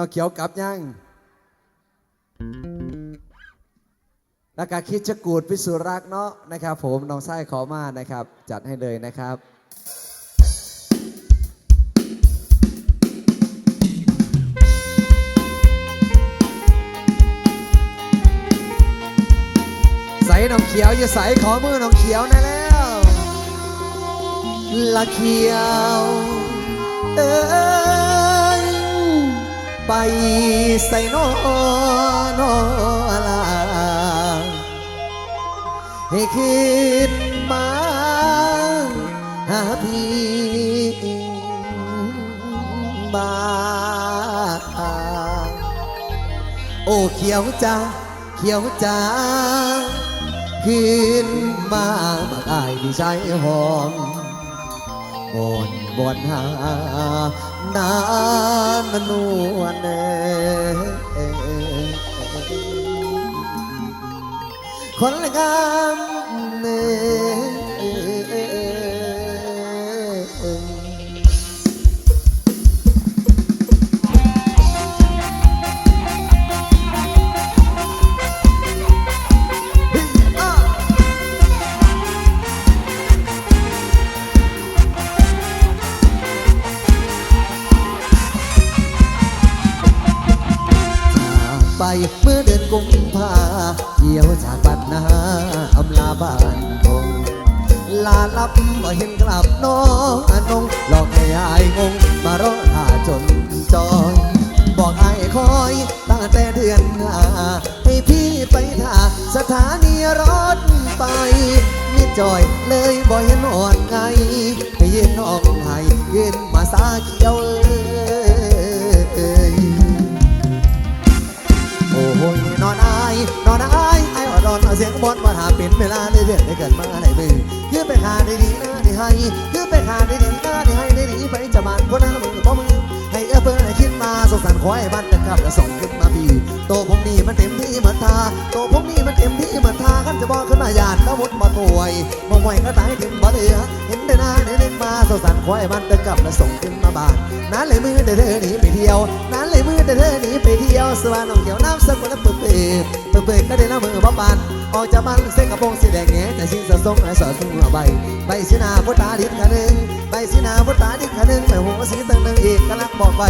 น้องเขียวกลับยังแล้วก็คิดจะกูดพิสูจน์รักเนาะนะครับ ผมน้องไส้ขอมานะครับ จัดให้เลยนะครับใส่น้องเขียวอย่าใส่ขอมือน้องเขียวนะแล้วละเขียวเอ้ย ไปใส่นอนอลาให้คิดมาหาพี่บ้างโอ้เขียวจ้าเขียวจ้าขึ้นมาบักอายที่ใช้หอมบนบนหา นานนวลเอ่ยคนงามเอ่ บบ่เห็นกลับน้องอนงหลอกให้อายงง มารอท่าจนจอยบอกอายคอยตั้งแต่เดือนหน้าให้พี่ไปท่าสถานีรถไปมิดจอยเลยบ่เห็นอ่อนไงไปยืนน้องให้ยืนมาสาเขียวเอ้ยโอ้โหนอนอายนอนอายไอ้ว่าดอนเสียงบอลมาหาเป็นเวลาได้เดือนได้เกิดมาในมือคือไปขาได้ดีนะที่ให้คือไปขาได้ดีนะที่ให้ได้ดีไปจะบานคนนั้นมือพ่อมือให้เออเพื่อให้คิดมาสงสารขอให้บ้านจะกลับแล้วส่งขึ้นมาพี่โตผมนี่มันเต็มที่เหมือนทาโตผมนี่มันเต็มที่เหมือนทาขันจะบอกขึ้นมาหยาดแล้วมดมาถวยมองไว้ก็ตายถึงบ่เหลือเห็นได้หน้าได้เล็กมาสงสารขอให้บ้านจะกลับแล้วส่งขึ้นมาบ้านนั้นเลยมือเด้อเธอหนีไปเที่ยวนั้นเลยมือเด้อเธอหนีไปเที่ยวสว่างน้องเขียวน้ำสกวันละเปิดเปิดเปิดเปิดก็ได้แล้วมือบ่ปาน ออกจากบ้านเส้นกระโปรงสีแดงแง่แต่ชิ้นสะสมไอ้สอดทุ่งหัวใบใบสีนาพุตาดิบขานึงใบสีนาพุตาดิบขานึงแต่หัวสีตึงนึงอีกกำลังบอกใบ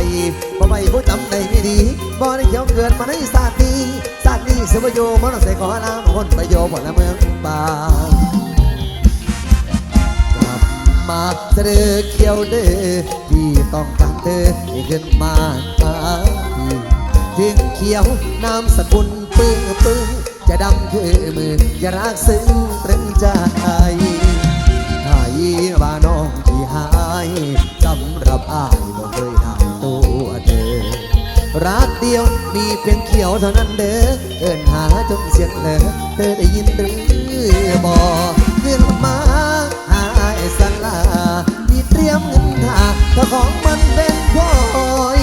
บ่ใบผู้จำได้ไม่ดีบ่ได้เขียวเกิดมาในศาสตร์นี้ศาสตร์นี้สมโยมนต์ใส่ขอน้ำคนประโยชน์ผลเมืองบางกลับมาเสดอเขียวเด้อที่ต้องการเธอให้ขึ้นมาหาพี่ถึงเขียวนามสกุลปึ้งปึ้ง จะดำคือมืออย่ารักซึ้งตรึงใจถ้ายีว่าน้องที่หายสำหรับอายบ่เคยได้ตัวเธอ รักเดียวมีเพียงเขียวเท่านั้นเด้อเอินหาจนเสียงเลอเธอได้ยินหรือบ่ขึ้นมาหาไอ้สันลามีเตรียมเงินทาถ้าของมันเป็นพลอย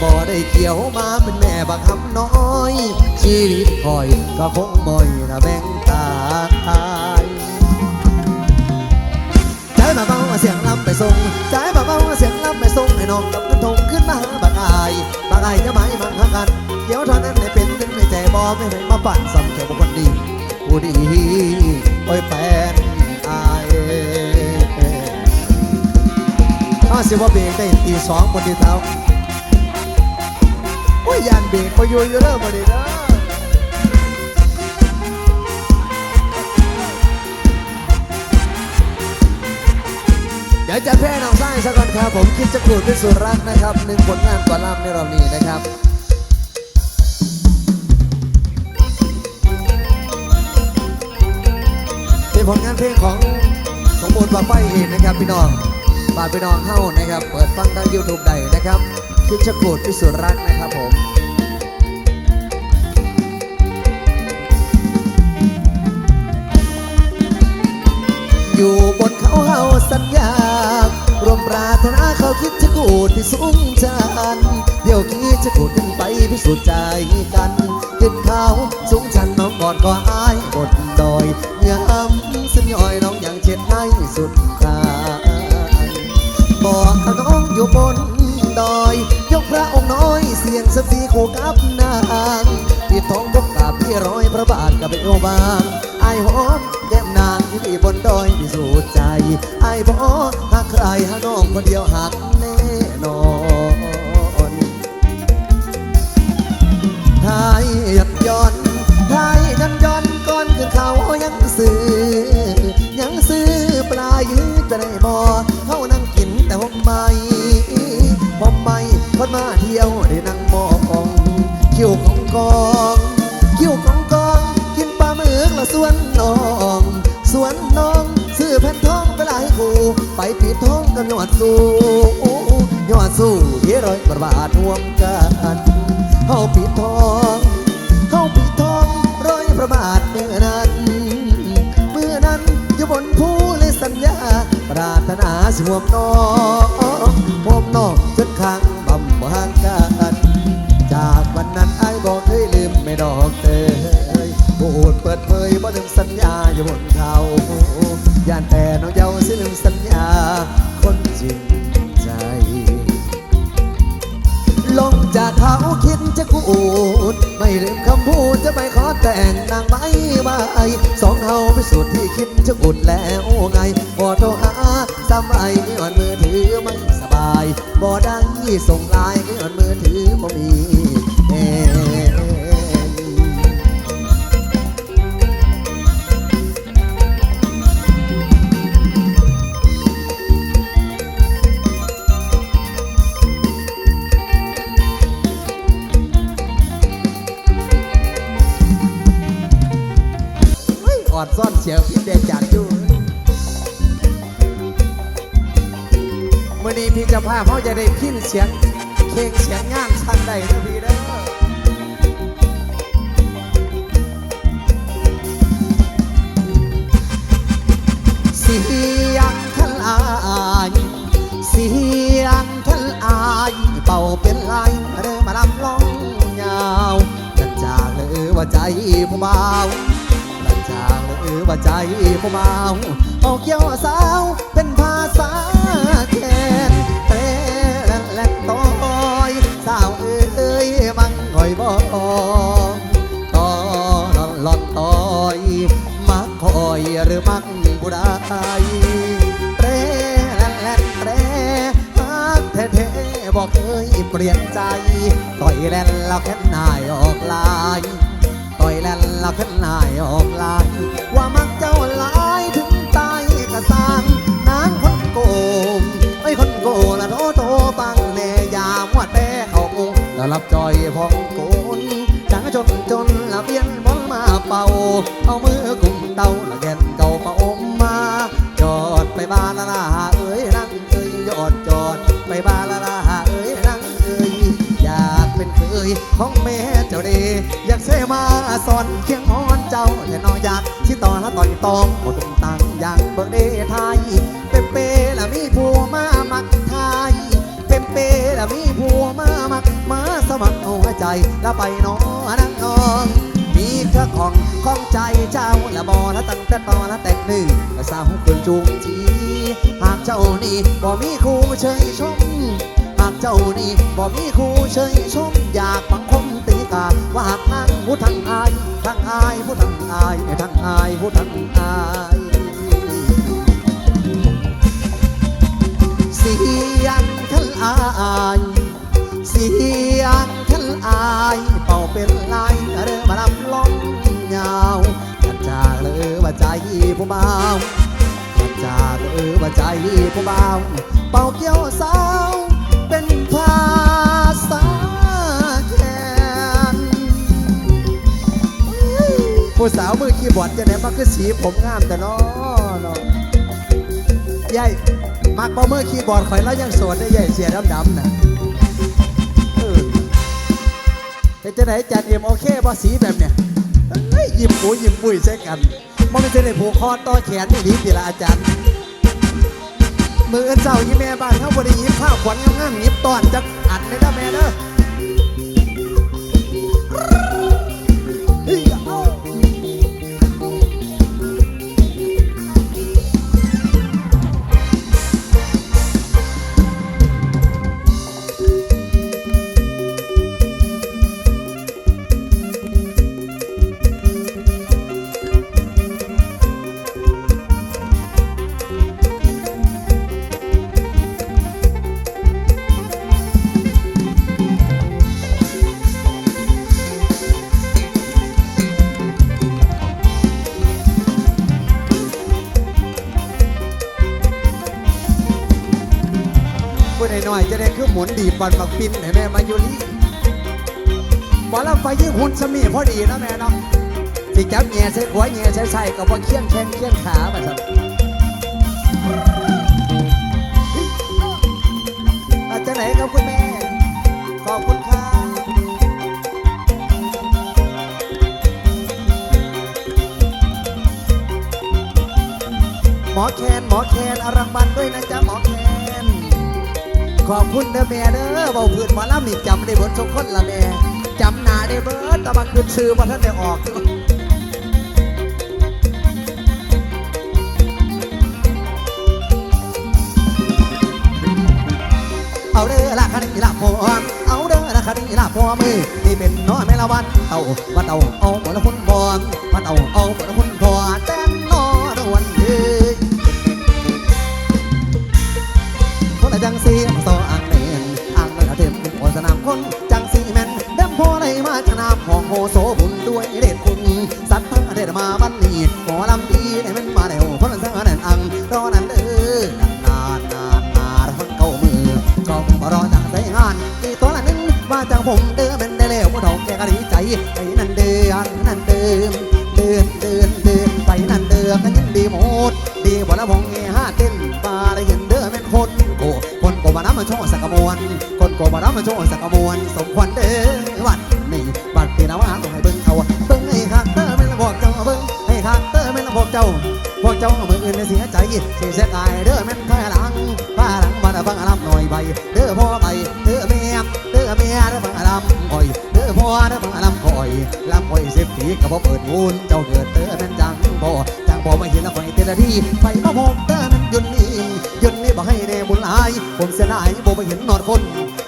บ่ได้เกี่ยวมาเป็น บักคำน้อย ชีวิตคอยก็คงมอยระแบ่งตายใจมาเบาเสียงลำไปส่งใจมาเบาเสียงลำไปส่งให้น้องกับกระทงขึ้นมาหาบักอายบักอายจะไม่มังคักันเดี๋ยวเท่านั้นได้เป็นถึงในใจบอไม่ให้มาปั่นซ้ำแค่บุคคลดีผู้ดีโอ้ยแฟนอายถ้าสิว่าเบรกได้ตีสองบนที่เท้า ยยานเบรกพออยู่อยู่เริ่มบนนี้เด้อเดี๋ยวจะแพร่น้องไส้สักก่อนครับ ผมคิดจะกูดเป็นสุรักนะครับหนึ่งผลงานกว่าล่ำในรอบนี้นะครับเป็นผลงานเพลงของสมบูรณ์ปาไฟเองนะครับพี่น้องบาดพี่น้องเข้านะครับ เปิดฟังทางยูทูบได้นะครับคิดจะกูดพิสูจน์รักนะครับผม อยู่บนเขาเฮาสัญญารวมปราถนาเขาคิดจะกูดที่สูงชันเดี๋ยวคิดจะกูดขึ้นไปพิสูจน์ใจกันขึ้นเขาสูงชันน้องกอนก็อายบนดอยย้ำสัญญอยน้องอย่างเช็ดให้สุดทางบอกน้องอยู่บนดอยยกพระองค์น้อยเสียงสักสีโคกับนางพี่ท้องบกกาบพี่ร้อยพระบาทกับเป็นโอบางไอ้ายหอมแก้ม ที่บนดอยพี่สูดใจไอ้บอหากใครหาน้องคนเดียวหักแน่นอนทายยัดย้อน ประบาทรวมกันเฮาปิดทองเฮาปิดทองร้อยประบาทเมื่อนั้น เมื่อนั้นอยู่บนภูเลยสัญญา ปรารถนาสวมน้องพวมน้องจนข้างบำบางกันจากวันนั้นไอ้บอกเคยลืมไม่ดอกเตยพูดเปิดเผยบ่ลืมสัญญาอยู่บนเขาย่านแต่น้องเยาสิลืมสัญญา คิดจะกูด ไม่ลืมคำพูดจะไปขอแต่งนางไม้ใบสองเฮาไปสุดที่คิดจะอุดแล้วไงพอโทรหาสามไอ้อ่อนมือถือไม่สบาย บ่ดังส่งไลน์อ่อนมือถือบ่มีเอ เสียงพี่เดนจากอยู่เมื่อนี้พี่จะพาเขาจะได้พิ้นเสียงเพลงเสียงงานชันได้นะพี่เด้อเสียงทลายเสียงทลายเป่าเป็นลายเริ่มมาลำลองยาวจัดจางเลยว่าใจผู้เบาางเลยว่าใจผู้เบาออกเกี่ยวสาวเป็นภาษาแคนเตะและและต้อยสาวเอ้ยมังคอยบอกต่อหลอนหลอนต่อยมักคอยหรือมักผู้ใดเตรแลนแลนเตรมักแท้ๆบอกเคยเปลี่ยนใจต่อยแลนแล้วแค่นายออกลายต่อยแลนแล้วแค่ นายออกลาย ว่ามักเจ้าหลายถึงตายกระสังนางคนโกงไอ้คนโกงละโทโทฟังแน่ยามว่าแต่เขาองแล้วรับจอยพองโกนจังจนจนละเบียนบอลมาเป่า เอามือกุมเตาละแกนเก่ามาอมมา จอดไปบ้านละลาเอ้ยนั่งเอ้ยยอดจอดไปบ้านละลาเอ้ยนั่งเอ้ยอยากเป็นเคยของแม่เจ้าเดอยากเสมาสอนเคียงหอ นเจ้าแต่น้องอยากที่ต่อละต่อยตองหมดตังอยากเบิกเดไทยเปเปละมีผัวมามักไทยเป็นเปละมีผัวมามักมาสมัครหัวใจแล้วไปน้องนั่งนองมีเครือของของใจเจ้าละบอละตั้งแต่ตอนละแต่งหนึ่งละสาวเกินจูงจีหากเจ้านี่บ่มีคู่เชยชมหากเจ้านี่บ่มีคู่เชยชมอยากบังคมตี กาว่าหากนั่งผู้ทั้งอายทั้งอายผู้ทั้งอายทั้งอายผู้ทั้งอายเสียงทลายเสียงทลายเป่าเป็นลายเริ่มาลำลองยาวจัดจากเลยว่าใจผู้เบาจัดจากเลยว่าใจผู้เบาเป่าเกี่ยวสาว ผู้สาวมือคีย์บอร์ดจะไหนมาคือสีผมงามแต่น้อเนาะยายมักบ่มือคีย์บอร์ดข่อยแล้วยังโสดได้ยายเสียดำๆนะเออเป็นจะไหนจัดเอ็มโอเคบ่สีแบบเนี้ยเอ้ยยิ้มปูยิ้มปุ้ยใช่กันมันไม่ใช่ได้ผูกคอต่อแขนนี่ดีทีละอาจารย์มือเจ้ายี่แม่บ้านเขาบริยิบข้าวขวัญงามๆยิบตอนจักอันเลยนะแม่เด้อ ด้คือหมุนดีบอลบักปินให้แม่มาอยุรีบอลแล้วไฟยิ่งหุ่นสมีพอดีนะแม่เนาะสิจับเงียใส่หัวเงียใส่ใส่กับว่าเคี้ยงแข้งเคี้ยงขาไปครับอาจจะไหนครับคุณแม่ ขอบคุณครับหมอแคนหมอแคนอารางวัลด้วยนะจ๊ะหมอแคน ขอบคุณเด้อแม่เด้อเบาพื้นหมอลำนี่จำได้เบดทุกคนละแม่จำหน้าได้เบิดแต่มาคืนซื้อมาท่านได้ออกเอาเด้อละคันนี้ละพอเอาเด้อละคันนี้ละพอมือนี่เป็นน้อยแม่ละวันเต่ามาเต่าเอาหมดละคนพอมาเต่าเอาหมดละคนพอแต่ พวกเจ้ามืออื่นเสียใจเสียเสียกายเด้อแม่นข้าหลังข้าหลังมาฟังอารมหน่อยใบเด้อพ่อใบเด้อแม่เด้อแม่เด้อฟังอารมคอยเด้อพ่อเด้อฟังอารมคอยลำคอยเสพตีกับบ่อเปิดมูลเจ้าเกิดเด้อแม่นจังบ่จังบ่มาเห็นแล้วคอยเตละที่ไฟมาพบเด้อแม่นยุนนี่ยุนนี่บ่ให้แน่บุญหลาย ผมเสียดายบ่ไปเห็นนอดคน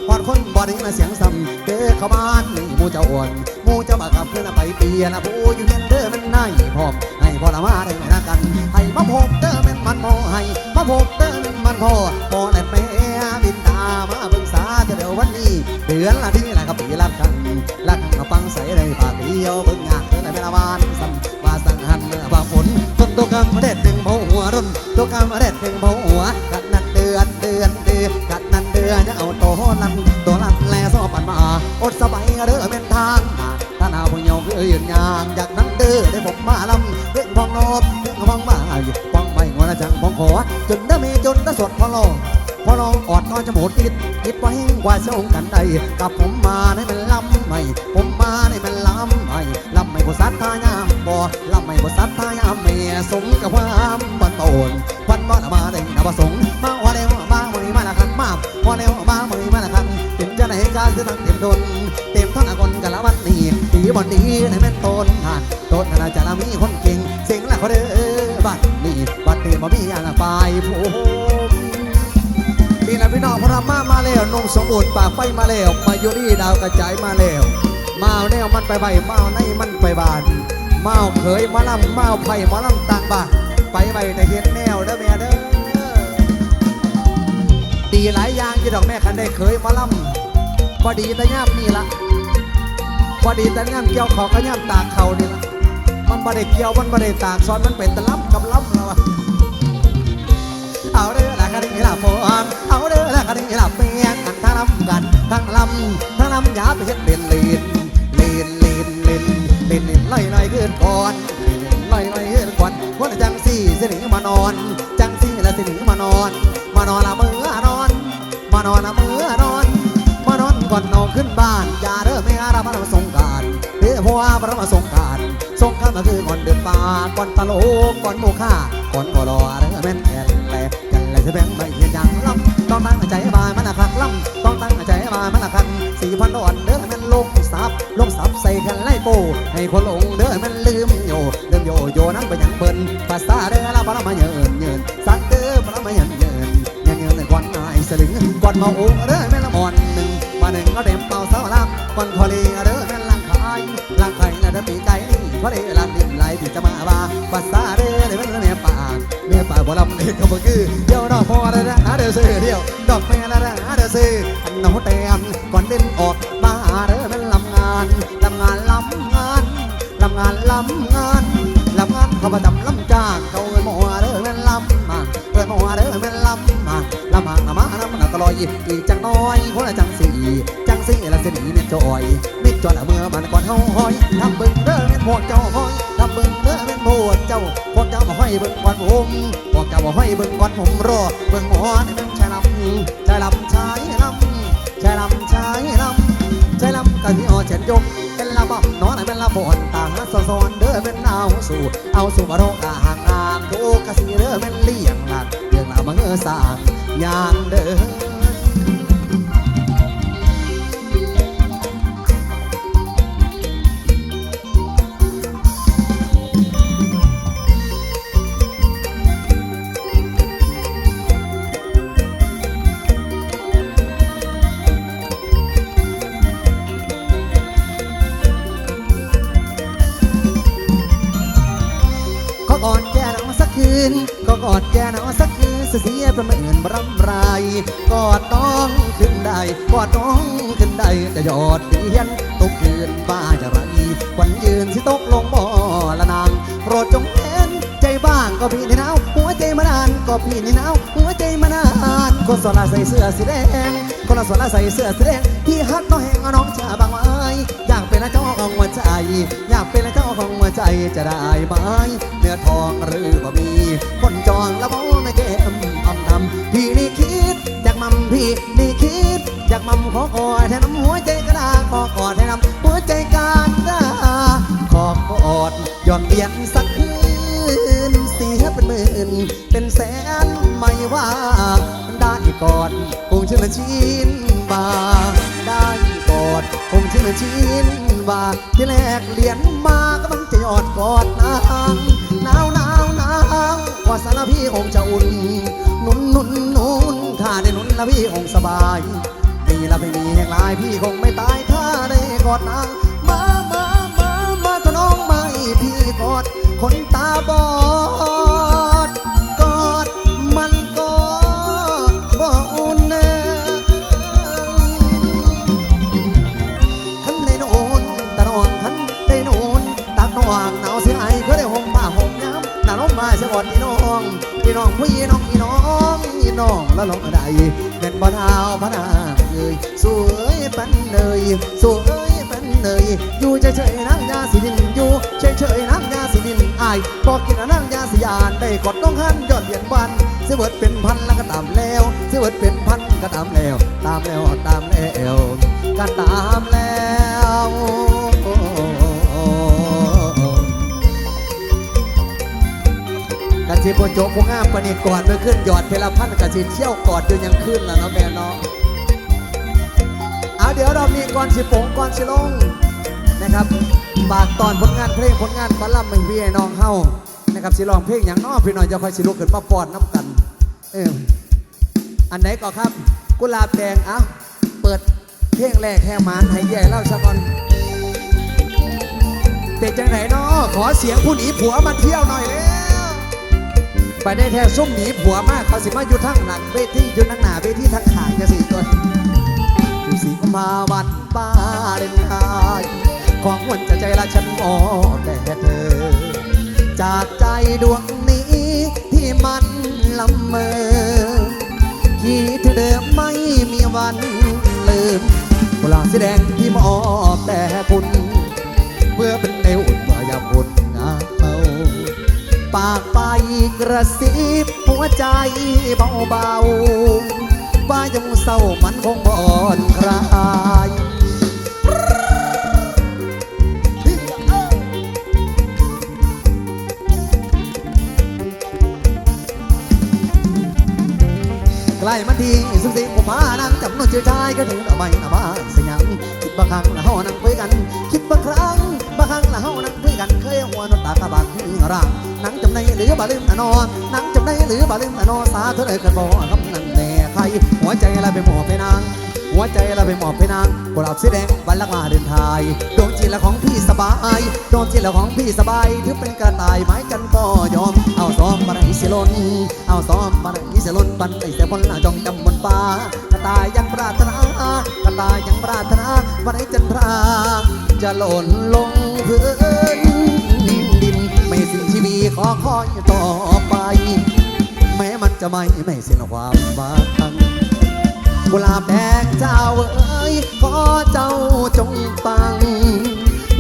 นอดคนบ่ได้มาเสียงซ้ำเด้อเข้าบ้านนี่มูเจ้าอ่อนมูเจ้ามากับเพื่อนไปเปียนะผู้อยู่เห็นเด้อแม่นนายพร้อม พอละมาได้นะกัน ให้มาพบเด้อแม่นมันพอให้มาพบเด้อแม่นมันพอพอและแม่บินตามาเบิ่งสาจะเดี๋ยววันนี้ เดือนละที่ละกับปีละครั้งละครั้งฟังใส่ได้ปากเดียวเบิ่งงานเด้อในเวลาบานสั่นมาสั่งหันเมื่อว่าฝนฝนตกกำเด็ดดึงโมหัวรุ่นตกกำเด็ด กับผมมาในมันลำไม่ผมมาในมันลำไม่ลำไม่บสัตทายามบ่ลำไม่บสัตทายามเมียสมกับความบันโตนวันบ่ละมาได้นบสงมาว่าแล้วมาเมื่อมาละคันมาว่าแล้วมาเมื่อมาละคันเต็มจะไหนกาคือตั้งเต็มทนเต็มท่อนคนกันละวันนี้ดีบอนดีในแม่นต้นหานต้นนาจะละมีคนเก่งเสียงละเขาเด้อบัดนี้บัดนี้บ่มีอะไรไปผมนี่แหละพี่น้องพ ระมามาแล้วนุ่งสมบูรณ์ปากไฟมาแล้วมายุรีดาวกระจายมาแล้วมาเอาแนวมันไปใบมาเอาในมันไปบานมาเอาเขยมาลำมาเอาไผ่มาลำต่างบ้านไปใบแต่เห็นแนวเด้อแม่เด้อดีหลายอย่างที่ดอกแม่คันได้เคยมาลำพอดีแต่ย่ามนี่ละพอดีแต่ย่ามเกี่ยวขอก็ย่ามตากเขานี่ละมันบ่ได้เกี่ยวมันบ่ได้ตากซ้อนมันเป็นตะลับกับลับแล้วอะเอาเด้อละกันนี่ละพ อนเอาเด้อและกันนี่ละเมียกันทั้งลำกันทั้งลำทั้งลำยาไปเฮ็ดเล่นเล่นเล่นเล่นเล่นเล่นเล่นลอยลอยขึ้นก่อนเล่นเล่นลอยลอยขึ้นก่อนวันจังสี่สิหนีมานอน จังสี่ละสิหนีมานอน มานอนละมือนอน มานอนละมือนอนมานอนก่อนนอนขึ้นบ้านอย่าเด้อไม่อาราบมาสงการเด้อเพราะว่าพระมาสงการสงการก็คือก่อนเดินป่าก่อนตะโลกก่อนโมฆะก่อนกอรอเด้อแม่นแอนแลกันเลยจะแบ่งไม่เห็นอย่างลำต้องตั้ง ใจบายมันนะคักล่ำต้องตั้งใจบายมันนะคักสี่พันดอนเด้อแม่นลงซับลงซับใส่กันไล่โปให้คนหลงเด้อแม่นลืมโยลืมโยโยนั่งไปยังเปิ้นภาษาเด้อละบามาเยินเยินสักเด้อบามาเยินเยินเยินเยินในวันนายสลึงก่อนเมาโอ้เด้อแม่นละมอนหนึ่งมาหนึ่งก็เต็มเป่าเสาลับก่อนพอลีเด้อแม่นลังขายลังไข่ละเด้อปีไก่พอดีลังดินไหลที่จะมาบาภาษาเด้อเลยแม่นเมียปากเมียปากบ่ลำเด็กก็บ่คือเดี๋ยวดอกพอได้นะเด้อซื้อเดียว อีจังน้อยคนละจังสี่จังสี่ละสิหนีเม็ดจอยเม็ดจอยละเมื่อมันก่อนเฮาหอยทำเบิ่งเด้อเม็ดพวกเจ้าหอยทำเบิ่งเด้อเม็ดพวกเจ้าพวกเจ้ามาห้อยเบิ่งก่อนผมพวกเจ้ามาห้อยเบิ่งก่อนผมรอเบิ่งหมอนี่มันชายลำชายลำชายลำชายลำชายลำชายลำกะที่ออเจ็ดยกเป็นละบ่ำน้อไหนเป็นละบ่นต่าหาซ้อนเด้อเป็นเอาสู่เอาสู่มาโรกะห่างอ่างทุกกะสีเด้อเป็นเลี้ยงหลักเรื่องละมังเออสร้างยางเด้อ ดเดียนตกคืนบ้าจะไรควันยืนที่ตกลงบ่อละนางโปรดจงเห็นใจบ้างก็พี่ในหนาวหัวใจมานานก็พี่ในหนาวหัวใจมานานคนสลาใส่เสื้อสีแดงคนละสลาใส่เสื้อสีแดงพี่ฮักน้องแหงเอาน้องชาบางว้อยา เป็นเจ้าของหัวใจ อยากเป็นเจ้าของหัวใจจะได้ไหมเนื้อทองหรือบ่มี คนจองแล้วบ่ไม่เก็มอำทำพี่นี่คิดอยากมั่มพี่นี่คิดอยากมั่มขอกอดแทนน้ำหัวใจกระดาขอกอดแทนน้ำหัวใจการดาขอกอดย้อนเบียนสักคืนเสียเป็นหมื่นเป็นแสนไม่ว่าได้กอดคงชื่อชินบา ด้กอดคงชื่อชินบาที่แรกเรียนมาก็มันจะยอดกอดนางหนาวหนาวหนาวกอดสารพี่คงจะอุ่นนุนนุนนุนถ้าได้นุนแล้วพี่คงสบายมีละไม่มีแห่งลายพี่คงไม่ตายถ้าได้กอดนางมามามามาถ้าน้องไม่พี่กอดคนตาบอด พี่น้องพี่น้องพี่น้องพี่น้องแล้วลองอะไรเป็นบ่เท้าพระนางเลยสวยเป็นเลยสวยเป็นเลยอยู่เฉยๆนั่งยาสีดินอยู่เฉยๆนั่งยาสีดินอายบอกกินนั่งยาสียานได้กดต้องหันยอดเหรียญวันเสวิร์ดเป็นพันแล้วก็ตามแล้วเสวิร์ดเป็นพันก็ตามแล้ว ตามแล้วตามแล้วก็ตามแล้ว สิบโจกพงงามปนนีกอดไปขึ้นยอดเพลพันกะสิเที่ยวกอดอยู่ยังขึ้นล้วเนาะแม่เนาะเอาเดี๋ยวเรามีก่อนสิปงก่อนสิลงนะครับฝากตอนผลงานเพลงผลงานบัลลัมไม่พี่ไอ้น้องเฮานะครับสิร้องเพลงอย่างน้อพี่น้อยจะคอยสิลุกขึ้นมาปอนน้ำกันเอออันไหนก็ครับ กุหลาบแดงเอ้าเปิดเพลงแรกแห่มานให้ใหญ่เล่าสักก่อนเป็นจังไหนเนาะขอเสียงผู้หนีผัวมาเที่ยวหน่อยแล้ว ไปได้แท้ซุ่มหนีผัวมากเขาสิมาอยู่ทั้งหลังเวทีอยู่ทั้งหน้าเวทีทั้งขางจะสี่ตัวอยู่สีกุมภาวันป้าเล่นทายของวันจะใจละฉันมอแต่เธอ จากใจดวงนี้ที่มันละเมอคิดถึงเดิมไม่มีวันลืมกุหลาบสีแดงที่มอบแต่คุณเพื่อเป็นเอว ปากไปกระซิบหัวใจเบาๆว่ายังเศร้ามันคงบอนคลายใกล้มันทีสุดสิผมมานั่งจับนวดเชื่อชายก็ถึงเอาไม่นะบ้าสยังคิดบางครั้งละเฮานั่งคุยกัน คิดบางครั้งบางครั้งละเฮานั่งคุยกันเคยหัวน ตากระบาดที่ร่างนั่งจำในหรือบาลืมอนอนนั่งจำในหรือบาลืมอนอสาเธอเลยกันบอกคำนั้นแน่ใคร หัวใจละไปหมอบไปนางหัวใจละไปหมอบไปนางกุหลาบสีแดงวันละมาเดินทายดวงจิตละของพี่สบายดวงจิตละของพี่สบายถือเป็นกระต่ายไม้กันก็ยอม เอาซ้อมมาไหนสิลนเอาซ้อมมาไหนสิลนบันไดเสียบนหน้าจองจำบนฟ้ากระต่ายยังปรารถนากระต่ายยังปรารถนาวันไหนจันทราจะหล่นลงพื้นีขอคอยต่อไป แม้มันจะไม่ไม่สิ้นความหวังกุหลาบแดงเจ้าเอ้ยขอเจ้าจงปัง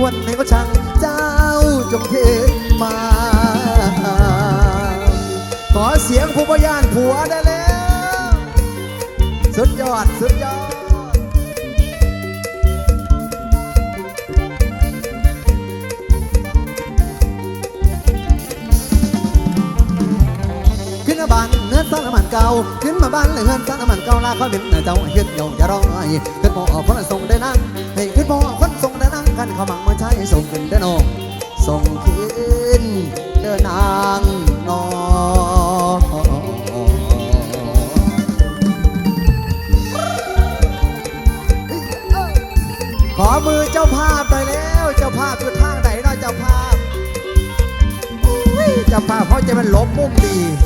วันไหนก็ช่างเจ้าจงขึ้นมา ขอเสียงผู้พยานผัวได้แล้ว สุดยอด สุดยอดานเก่าขึ้นมาบ้านเลยเฮือนซ่าน้ำมันเก่าลาเขาเป็นเจ้าเฮ็ดเหี่ยวอย่าร้องไห้ขึ้นมอคนส่งได้นั่งให้ขึ้นมอคนส่งได้นั่งกันเขามังมาใช้ส่งขึ้นเด้น้องส่งขึ้นเดินนางนอขอมือเจ้าภาพหน่อยแล้ว เจ้าภาพอยู่ทางไหนนะเจ้าภาพอุ้ยเจ้าภาพเขาจะเป็นลบมุมดี